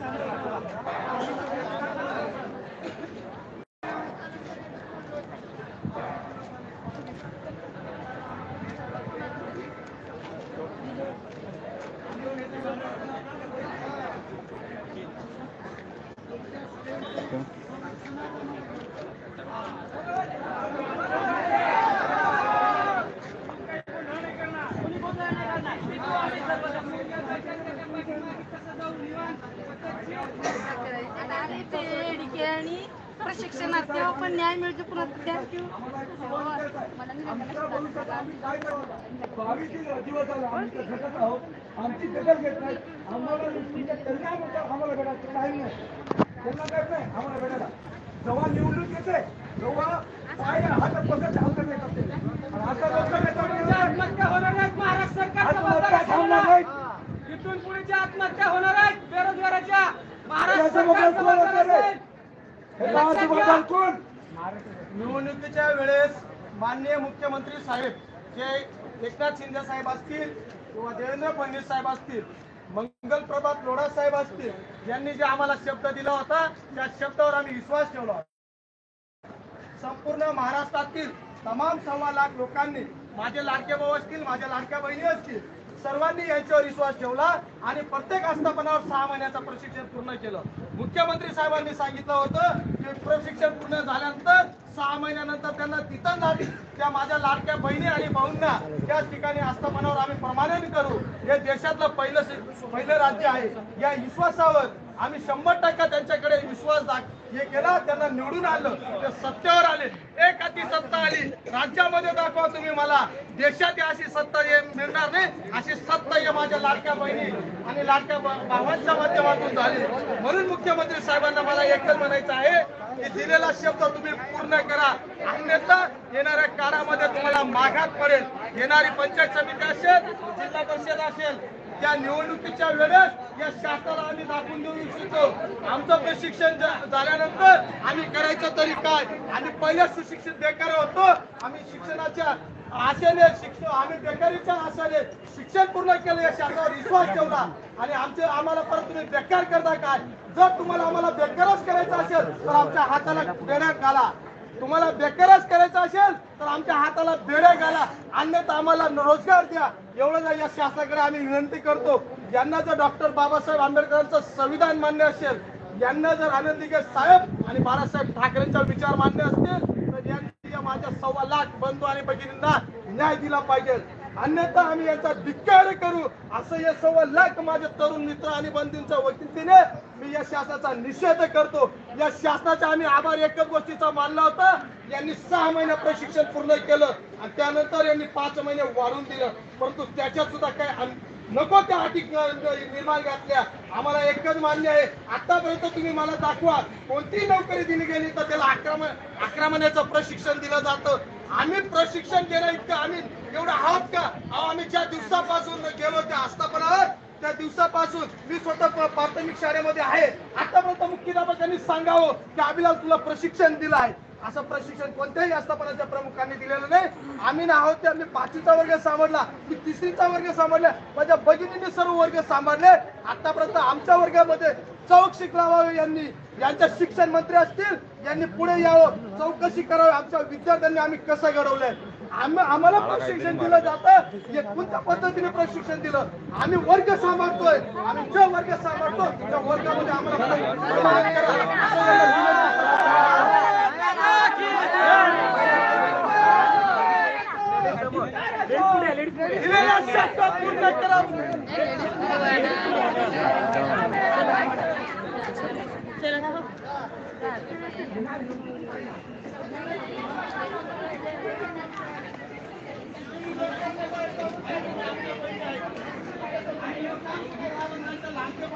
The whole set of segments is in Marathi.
अरे ते एडीके आणि प्रशिक्षणार्थी पण न्याय मिळतो पुन्हा विद्यार्थी आमची दखल घेत नाही आम्हाला आम्हाला भेटायचं. काही नाही त्यांना काय नाही आम्हाला भेटायला. जेव्हा निवडणूक येते. तेव्हा गावाचं निवडणुकीच्या वेळेस माननीय मुख्यमंत्री साहेब जे एकनाथ शिंदे साहेब असतील किंवा देवेंद्र फडणवीस साहेब असतील मंगल प्रभात लोढा साहेब असतील यांनी जे आम्हाला शब्द दिला होता त्या शब्दावर आम्ही विश्वास ठेवला होता. संपूर्ण महाराष्ट्रातील तमाम सव्वा लाख लोकांनी माझे लाडके भाऊ असतील माझ्या लाडक्या बहिणी असतील सर्वांनी यांच्यावर विश्वास ठेवला आणि प्रत्येक आस्थापनावर सहा महिन्याचं प्रशिक्षण पूर्ण केलं. मुख्यमंत्री साहेबांनी सांगितलं होतं की प्रशिक्षण पूर्ण झाल्यानंतर सहा महिन्यानंतर त्यांना तिथं जावी. त्या माझ्या लाडक्या बहिणी आणि भाऊंना त्याच ठिकाणी आस्थापनावर आम्ही प्रमाणित करू. हे देशातलं पहिलं पहिलं राज्य आहे. या विश्वासावर आम्ही शंभर टक्का त्यांच्याकडे विश्वास दाख हे केला त्यांना निवडून आलं ते सत्तेवर आले. एक अति सत्ता आली. राज्यामध्ये दाखवा तुम्ही मला. देशात अशी सत्ता हे मिळणार नाही. अशी सत्ता हे माझ्या लाडक्या बहिणी. आणि लाडक्या भावांच्या माध्यमातून झाली. म्हणून मुख्यमंत्री साहेबांना मला एकच म्हणायचं आहे की दिलेला शब्द तुम्ही पूर्ण करा. अन्यथा येणाऱ्या काळामध्ये तुम्हाला माघात पडेल. येणारी पंचायत समिती असेल जिल्हा परिषद असेल त्या निवडणुकीच्या वेळेस या शासनाला आम्ही दाखवून देऊ इच्छितो. आमचं प्रशिक्षण झा- झाल्यानंतर आम्ही करायचं तरी काय? आणि पहिल्या सुशिक्षित बेकार होतो. आम्ही शिक्षणाच्या आशेने शिक्षण आम्ही बेकारीच्या आशेने शिक्षण पूर्ण केलं या शासनावर विश्वास ठेवला. आणि आमचे आम्हाला परत तुम्ही बेकार करता काय? जर तुम्हाला आम्हाला बेकारच करायचं असेल तर आमच्या हाताला देण्यात घाला. तुम्हाला बेकारच करायचं असेल तर आमच्या हाताला बेड्या घाला. अन्यथा आम्हाला रोजगार द्या. एवढं या शासनाकडे आम्ही विनंती करतो यांना जर डॉक्टर बाबासाहेब आंबेडकरांचं संविधान मान्य असेल यांना जर आनंदीगे साहेब आणि बाळासाहेब ठाकरेंचा विचार मान्य असतील तर यांनी माझ्या सव्वा लाख बंधू आणि भगिनींना न्याय दिला पाहिजे. अन्यथा आम्ही यांचा धिक्कार करू. असं या सव्वा लाख माझे तरुण मित्र आणि बंधूंच्या वकिलतीने मी या शासनाचा निषेध करतो. या शासनाचा आम्ही आभार एकच गोष्टीचा मानला होता. यांनी सहा महिने प्रशिक्षण पूर्ण केलं आणि त्यानंतर यांनी पाच महिने वाढून दिलं. परंतु त्याच्यात सुद्धा काय नको त्या अटी निर्माण घातल्या. आम्हाला एकच मान्य आहे. आतापर्यंत तुम्ही मला दाखवा. कोणतीही नोकरी दिली गेली तर त्याला अकरा अकरा महिन्याचं प्रशिक्षण दिलं जातं. आम्ही प्रशिक्षण घेणं इतकं आम्ही एवढं आहोत का? अहो, आम्ही ज्या दिवसापासून गेलो त्या आस्थापनावर त्या दिवसापासून मी स्वतः प्राथमिक शाळेमध्ये आहे. आतापर्यंत मुख्याध्यापकांनी सांगावं की अभिलाल तुला प्रशिक्षण दिलं आहे. असं प्रशिक्षण कोणत्याही आस्थापनाच्या प्रमुखांनी दिलेलं नाही. आम्ही ना आहोत ते मी पाचवीचा वर्ग सांभाळला मी तिसरीचा वर्ग सांभाळला माझ्या भगिनींनी सर्व वर्ग सांभाळले. आतापर्यंत आमच्या वर्गामध्ये चौक शिकलावा यांनी यांच्या शिक्षण मंत्री असतील यांनी पुढे यावं चौकशी करावी आमच्या विद्यार्थ्यांनी आम्ही कसं घडवलंय? आम्हाला प्रशिक्षण दिलं जातं. हे कोणत्या पद्धतीने प्रशिक्षण दिलं? आम्ही वर्ग सांभाळतोय. आम्ही जो वर्ग सांभाळतो त्या वर्गामध्ये आम्हाला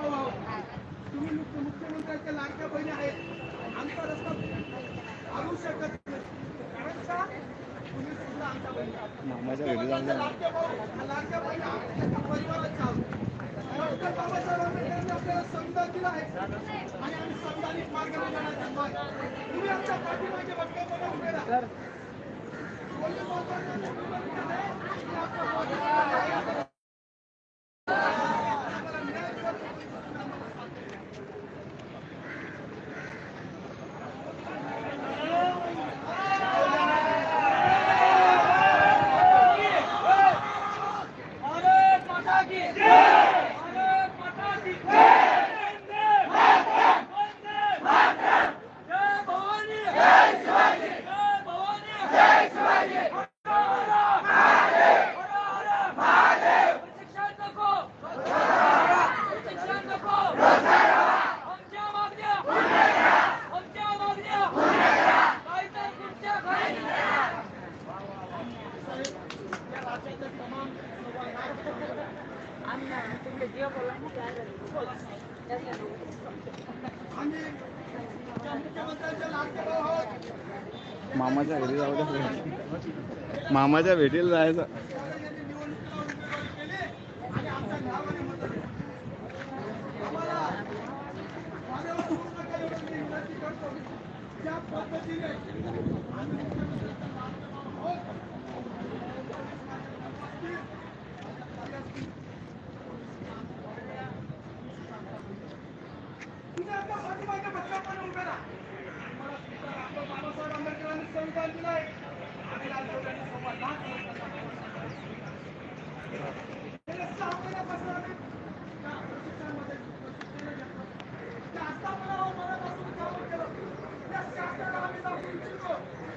पूर्ण करा तुम्ही मुख्य- मुख्यमंत्र्यांच्या लाडक्या बहिणी आहेत. आमचा रस्ता आणू शकत नाही. कारण का? तुम्ही सुद्धा आमच्या बहिणी लाडक्या भाऊ लाडक्या बहिणी आम्ही एका परिवाराच्या आहोत डॉक्टर बाबासाहेब आंबेडकरांनी आपल्याला संविधान दिलं आहे. आणि आम्ही संविधानिक मार्गाने जाण्याचा मार्ग. तुम्ही आमच्या पाठीमागे भक्कमपणे उभे राहा. मामाच्या घरी जाऊ मामाच्या भेटीला जायचं.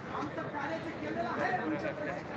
आमचं कार्य जे केलेलं आहे आमच्या